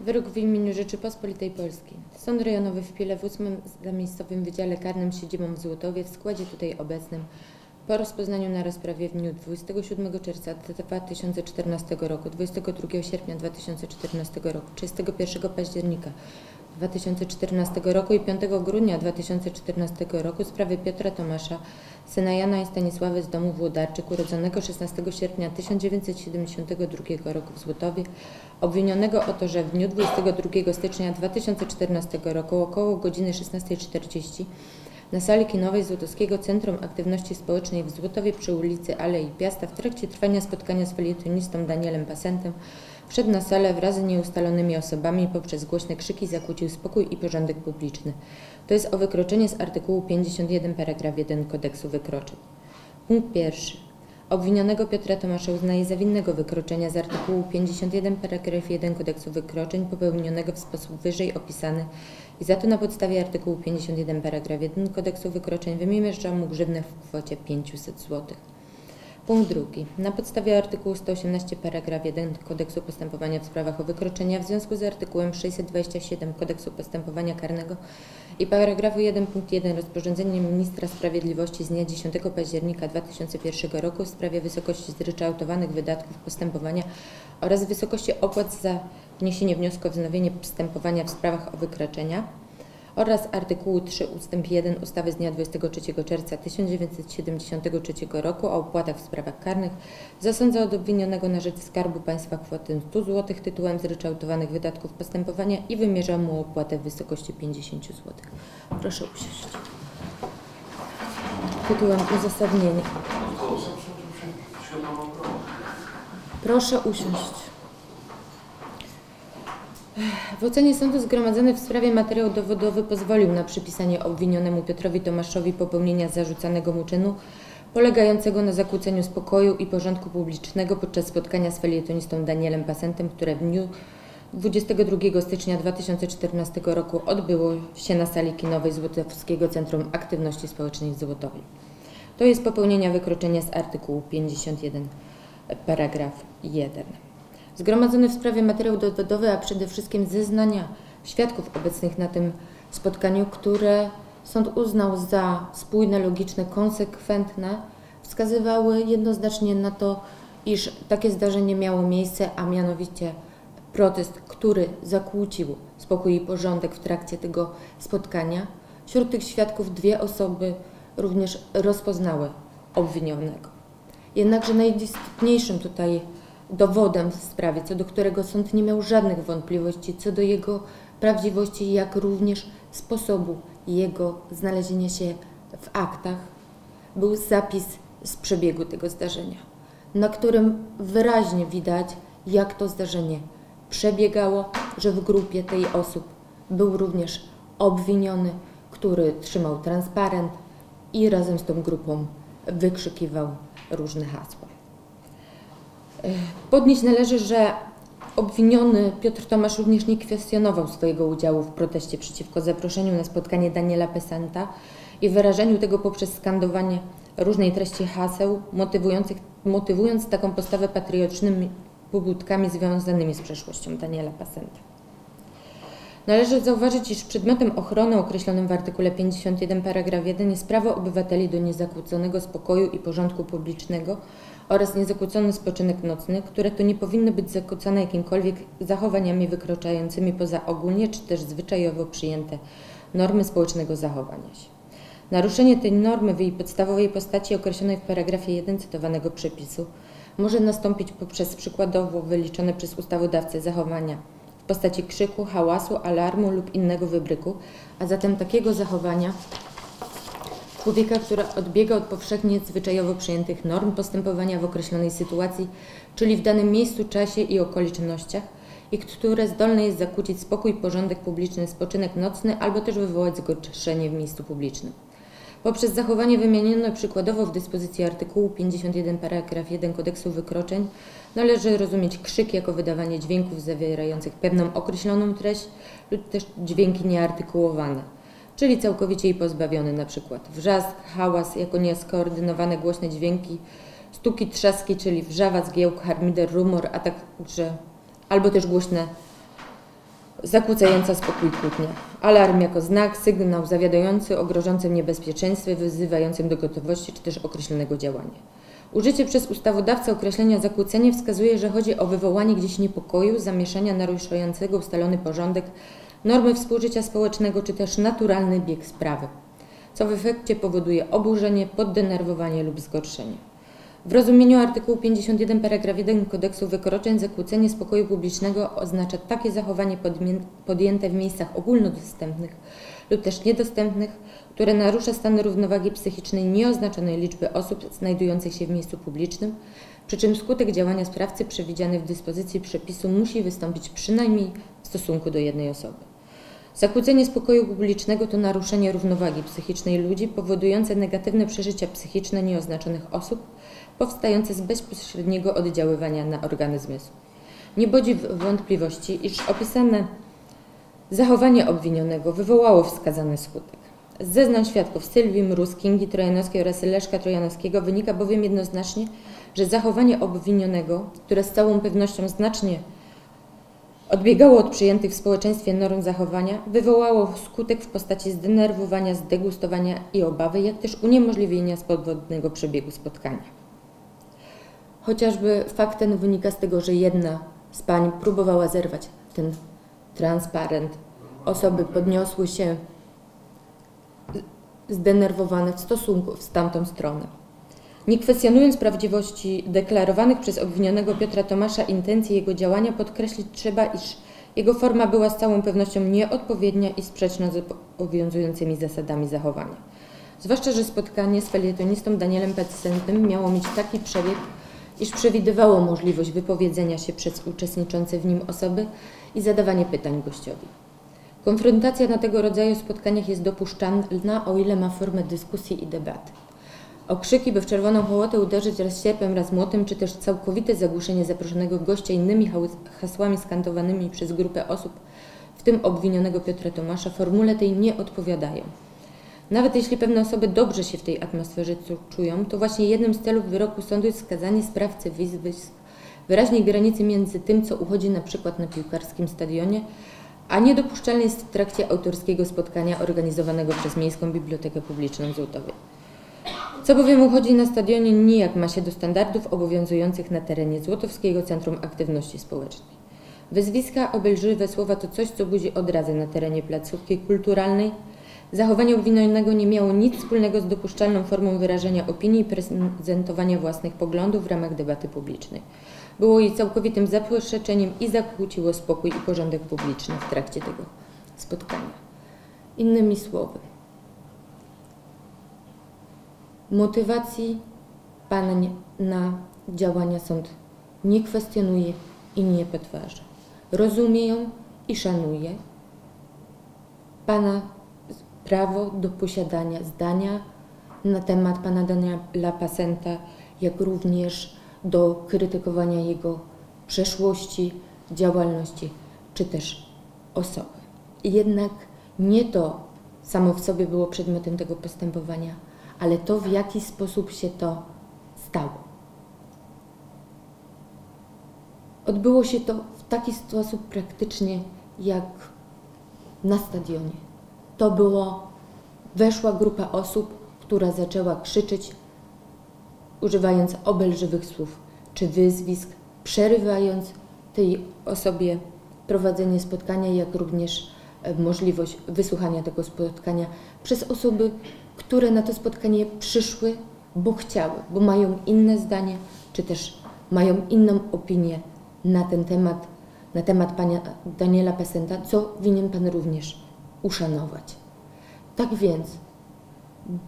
Wyrok w imieniu Rzeczypospolitej Polskiej. Sąd Rejonowy w Pile w 8 Zamiejscowym Wydziale Karnym siedzibą w Złotowie w składzie tutaj obecnym po rozpoznaniu na rozprawie w dniu 27 czerwca 2014 roku, 22 sierpnia 2014 roku, 31 października 2014 roku i 5 grudnia 2014 roku sprawy Piotra Tomasza, syna Jana i Stanisławy z domu Włodarczyk, urodzonego 16 sierpnia 1972 roku w Złotowie, obwinionego o to, że w dniu 22 stycznia 2014 roku około godziny 16.40 na sali kinowej Złotowskiego Centrum Aktywności Społecznej w Złotowie przy ulicy Alei Piasta w trakcie trwania spotkania z felietonistą Danielem Pasentem wszedł na salę wraz z nieustalonymi osobami i poprzez głośne krzyki zakłócił spokój i porządek publiczny. To jest o wykroczenie z artykułu 51 paragraf 1 kodeksu wykroczeń. Punkt pierwszy. Obwinionego Piotra Tomasza uznaje za winnego wykroczenia z artykułu 51 paragraf 1 kodeksu wykroczeń popełnionego w sposób wyżej opisany i za to na podstawie artykułu 51 paragraf 1 kodeksu wykroczeń wymierza mu grzywnę w kwocie 500 zł. Punkt drugi. Na podstawie artykułu 118 paragraf 1 Kodeksu Postępowania w sprawach o wykroczenia w związku z artykułem 627 Kodeksu Postępowania Karnego i paragrafu 1 punkt 1 rozporządzenia Ministra Sprawiedliwości z dnia 10 października 2001 roku w sprawie wysokości zryczałtowanych wydatków postępowania oraz wysokości opłat za wniesienie wniosku o wznowienie postępowania w sprawach o wykroczenia oraz artykułu 3 ust. 1 ustawy z dnia 23 czerwca 1973 roku o opłatach w sprawach karnych zasądza od obwinionego na rzecz Skarbu Państwa kwotę 100 zł tytułem zryczałtowanych wydatków postępowania i wymierza mu opłatę w wysokości 50 zł. Proszę usiąść. Tytułem uzasadnienia. Proszę usiąść. W ocenie sądu zgromadzony w sprawie materiał dowodowy pozwolił na przypisanie obwinionemu Piotrowi Tomaszowi popełnienia zarzucanego mu czynu polegającego na zakłóceniu spokoju i porządku publicznego podczas spotkania z felietonistą Danielem Pasentem, które w dniu 22 stycznia 2014 roku odbyło się na sali kinowej Złotowskiego Centrum Aktywności Społecznej w Złotowie. To jest popełnienia wykroczenia z artykułu 51 paragraf 1. Zgromadzony w sprawie materiał dowodowy, a przede wszystkim zeznania świadków obecnych na tym spotkaniu, które sąd uznał za spójne, logiczne, konsekwentne, wskazywały jednoznacznie na to, iż takie zdarzenie miało miejsce, a mianowicie protest, który zakłócił spokój i porządek w trakcie tego spotkania. Wśród tych świadków dwie osoby również rozpoznały obwinionego. Jednakże najistotniejszym tutaj dowodem w sprawie, co do którego sąd nie miał żadnych wątpliwości co do jego prawdziwości, jak również sposobu jego znalezienia się w aktach, był zapis z przebiegu tego zdarzenia, na którym wyraźnie widać, jak to zdarzenie przebiegało, że w grupie tej osób był również obwiniony, który trzymał transparent i razem z tą grupą wykrzykiwał różne hasła. Podnieść należy, że obwiniony Piotr Tomasz również nie kwestionował swojego udziału w proteście przeciwko zaproszeniu na spotkanie Daniela Pesanta i wyrażeniu tego poprzez skandowanie różnej treści haseł, motywując taką postawę patriotycznymi pobudkami związanymi z przeszłością Daniela Pesanta. Należy zauważyć, iż przedmiotem ochrony określonym w artykule 51 paragraf 1 jest prawo obywateli do niezakłóconego spokoju i porządku publicznego oraz niezakłócony spoczynek nocny, które to nie powinny być zakłócane jakimikolwiek zachowaniami wykroczającymi poza ogólnie czy też zwyczajowo przyjęte normy społecznego zachowania się. Naruszenie tej normy w jej podstawowej postaci określonej w paragrafie 1 cytowanego przepisu może nastąpić poprzez przykładowo wyliczone przez ustawodawcę zachowania w postaci krzyku, hałasu, alarmu lub innego wybryku, a zatem takiego zachowania człowieka, który odbiega od powszechnie zwyczajowo przyjętych norm postępowania w określonej sytuacji, czyli w danym miejscu, czasie i okolicznościach, i które zdolne jest zakłócić spokój, porządek publiczny, spoczynek nocny albo też wywołać zgorszenie w miejscu publicznym. Poprzez zachowanie wymienione przykładowo w dyspozycji artykułu 51 paragraf 1 kodeksu wykroczeń należy rozumieć krzyk jako wydawanie dźwięków zawierających pewną określoną treść lub też dźwięki nieartykułowane czyli całkowicie jej pozbawiony, na przykład wrzask, hałas jako nieskoordynowane głośne dźwięki, stuki, trzaski, czyli wrzawa, zgiełk, harmider, rumor, a także albo też głośne zakłócająca spokój kłótnia. Alarm jako znak, sygnał zawiadający o grożącym niebezpieczeństwie, wyzywającym do gotowości czy też określonego działania. Użycie przez ustawodawcę określenia zakłócenie wskazuje, że chodzi o wywołanie gdzieś niepokoju, zamieszania naruszającego ustalony porządek, normy współżycia społecznego czy też naturalny bieg sprawy, co w efekcie powoduje oburzenie, poddenerwowanie lub zgorszenie. W rozumieniu artykułu 51 paragraf 1 kodeksu wykroczeń zakłócenie spokoju publicznego oznacza takie zachowanie podjęte w miejscach ogólnodostępnych lub też niedostępnych, które narusza stan równowagi psychicznej nieoznaczonej liczby osób znajdujących się w miejscu publicznym, przy czym skutek działania sprawcy przewidziany w dyspozycji przepisu musi wystąpić przynajmniej w stosunku do jednej osoby. Zakłócenie spokoju publicznego to naruszenie równowagi psychicznej ludzi powodujące negatywne przeżycia psychiczne nieoznaczonych osób, powstające z bezpośredniego oddziaływania na organy zmysłu. Nie budzi wątpliwości, iż opisane zachowanie obwinionego wywołało wskazany skutek. Z zeznań świadków Sylwii Mróz, Kingi Trojanowskiej oraz Leszka Trojanowskiego wynika bowiem jednoznacznie, że zachowanie obwinionego, które z całą pewnością znacznie odbiegało od przyjętych w społeczeństwie norm zachowania, wywołało skutek w postaci zdenerwowania, zdegustowania i obawy, jak też uniemożliwienia swobodnego przebiegu spotkania. Chociażby fakt ten wynika z tego, że jedna z pań próbowała zerwać ten transparent. Osoby podniosły się zdenerwowane w stosunku w tamtą stronę. Nie kwestionując prawdziwości deklarowanych przez obwinionego Piotra Tomasza intencji jego działania, podkreślić trzeba, iż jego forma była z całą pewnością nieodpowiednia i sprzeczna z obowiązującymi zasadami zachowania. Zwłaszcza, że spotkanie z felietonistą Danielem Petsentem miało mieć taki przebieg, iż przewidywało możliwość wypowiedzenia się przez uczestniczące w nim osoby i zadawanie pytań gościowi. Konfrontacja na tego rodzaju spotkaniach jest dopuszczalna, o ile ma formę dyskusji i debaty. Okrzyki, by w czerwoną hołotę uderzyć raz sierpem, raz młotem, czy też całkowite zagłuszenie zaproszonego gościa innymi hasłami skandowanymi przez grupę osób, w tym obwinionego Piotra Tomasza, formule tej nie odpowiadają. Nawet jeśli pewne osoby dobrze się w tej atmosferze czują, to właśnie jednym z celów wyroku sądu jest wskazanie sprawcy wyzwisk wyraźnej granicy między tym, co uchodzi na przykład na piłkarskim stadionie, a niedopuszczalne jest w trakcie autorskiego spotkania organizowanego przez Miejską Bibliotekę Publiczną w Złotowie. Co bowiem uchodzi na stadionie nijak ma się do standardów obowiązujących na terenie Złotowskiego Centrum Aktywności Społecznej. Wyzwiska, obelżywe słowa to coś, co budzi odrazę na terenie placówki kulturalnej, Zachowanie obwinionego nie miało nic wspólnego z dopuszczalną formą wyrażenia opinii i prezentowania własnych poglądów w ramach debaty publicznej. Było jej całkowitym zaprzeczeniem i zakłóciło spokój i porządek publiczny w trakcie tego spotkania. Innymi słowy, motywacji Pana na działania sąd nie kwestionuje i nie podważa. Rozumie ją i szanuje. Pana prawo do posiadania zdania na temat pana Daniela Pasenta, jak również do krytykowania jego przeszłości, działalności czy też osoby. Jednak nie to samo w sobie było przedmiotem tego postępowania, ale to, w jaki sposób się to stało. Odbyło się to w taki sposób praktycznie jak na stadionie to było, weszła grupa osób, która zaczęła krzyczeć, używając obelżywych słów czy wyzwisk, przerywając tej osobie prowadzenie spotkania, jak również e, możliwość wysłuchania tego spotkania przez osoby, które na to spotkanie przyszły, bo chciały, bo mają inne zdanie, czy też mają inną opinię na ten temat, na temat pana Daniela Pesenta, co winien pan również uszanować. Tak więc,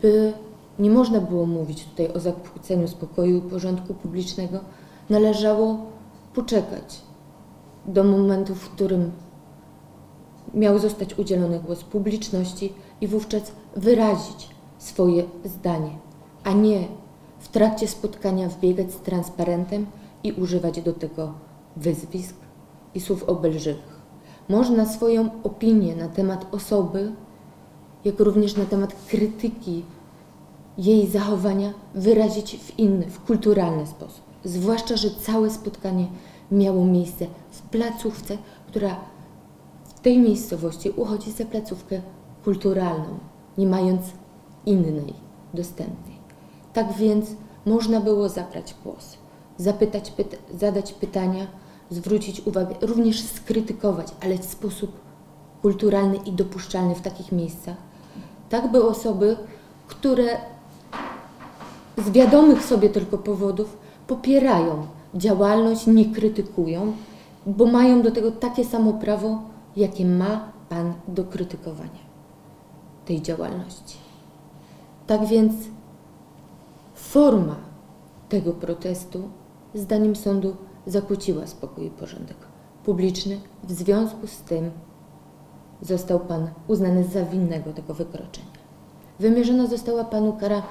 by nie można było mówić tutaj o zakłóceniu spokoju i porządku publicznego, należało poczekać do momentu, w którym miał zostać udzielony głos publiczności i wówczas wyrazić swoje zdanie, a nie w trakcie spotkania wbiegać z transparentem i używać do tego wyzwisk i słów obelżywych. Można swoją opinię na temat osoby, jak również na temat krytyki jej zachowania wyrazić w inny, w kulturalny sposób. Zwłaszcza, że całe spotkanie miało miejsce w placówce, która w tej miejscowości uchodzi za placówkę kulturalną, nie mając innej dostępnej. Tak więc można było zabrać głos, zapytać, pyta zadać pytania, zwrócić uwagę, również skrytykować, ale w sposób kulturalny i dopuszczalny w takich miejscach. Tak by osoby, które z wiadomych sobie tylko powodów popierają działalność, nie krytykują, bo mają do tego takie samo prawo, jakie ma Pan do krytykowania tej działalności. Tak więc forma tego protestu, zdaniem sądu, zakłóciła spokój i porządek publiczny. W związku z tym został Pan uznany za winnego tego wykroczenia. Wymierzona została Panu kara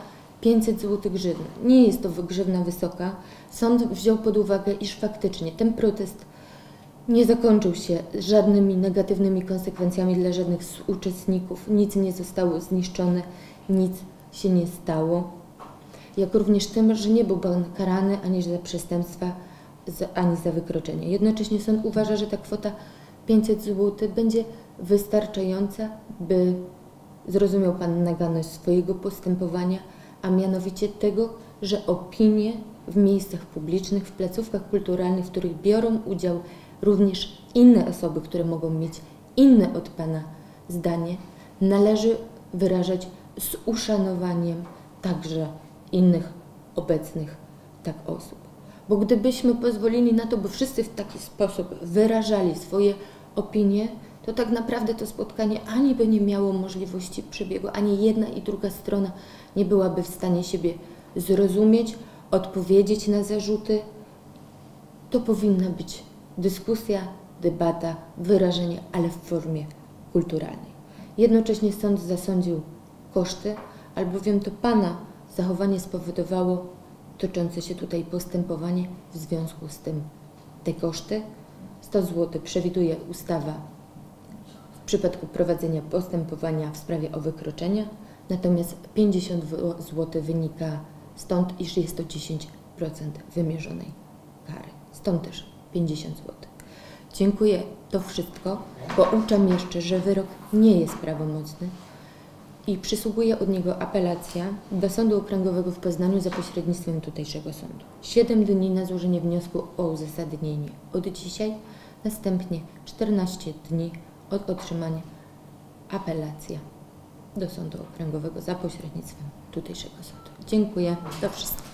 500 zł grzywny. Nie jest to grzywna wysoka. Sąd wziął pod uwagę, iż faktycznie ten protest nie zakończył się żadnymi negatywnymi konsekwencjami dla żadnych z uczestników. Nic nie zostało zniszczone, nic się nie stało. Jak również tym, że nie był pan karany ani za przestępstwa, ani za wykroczenie. Jednocześnie sąd uważa, że ta kwota 500 zł będzie wystarczająca, by zrozumiał Pan naganność swojego postępowania, a mianowicie tego, że opinie w miejscach publicznych, w placówkach kulturalnych, w których biorą udział również inne osoby, które mogą mieć inne od Pana zdanie, należy wyrażać z uszanowaniem także innych obecnych tak osób. Bo gdybyśmy pozwolili na to, by wszyscy w taki sposób wyrażali swoje opinie, to tak naprawdę to spotkanie ani by nie miało możliwości przebiegu, ani jedna i druga strona nie byłaby w stanie siebie zrozumieć, odpowiedzieć na zarzuty. To powinna być dyskusja, debata, wyrażenie, ale w formie kulturalnej. Jednocześnie sąd zasądził koszty, albowiem to Pana zachowanie spowodowało toczące się tutaj postępowanie, w związku z tym te koszty 100 zł przewiduje ustawa w przypadku prowadzenia postępowania w sprawie o wykroczenia, natomiast 50 zł wynika stąd, iż jest to 10% wymierzonej kary. Stąd też 50 zł. Dziękuję. To wszystko. Pouczam jeszcze, że wyrok nie jest prawomocny i przysługuje od niego apelacja do Sądu Okręgowego w Poznaniu za pośrednictwem tutejszego sądu. 7 dni na złożenie wniosku o uzasadnienie od dzisiaj, następnie 14 dni od otrzymania apelacja do Sądu Okręgowego za pośrednictwem tutejszego sądu. Dziękuję. To wszystko.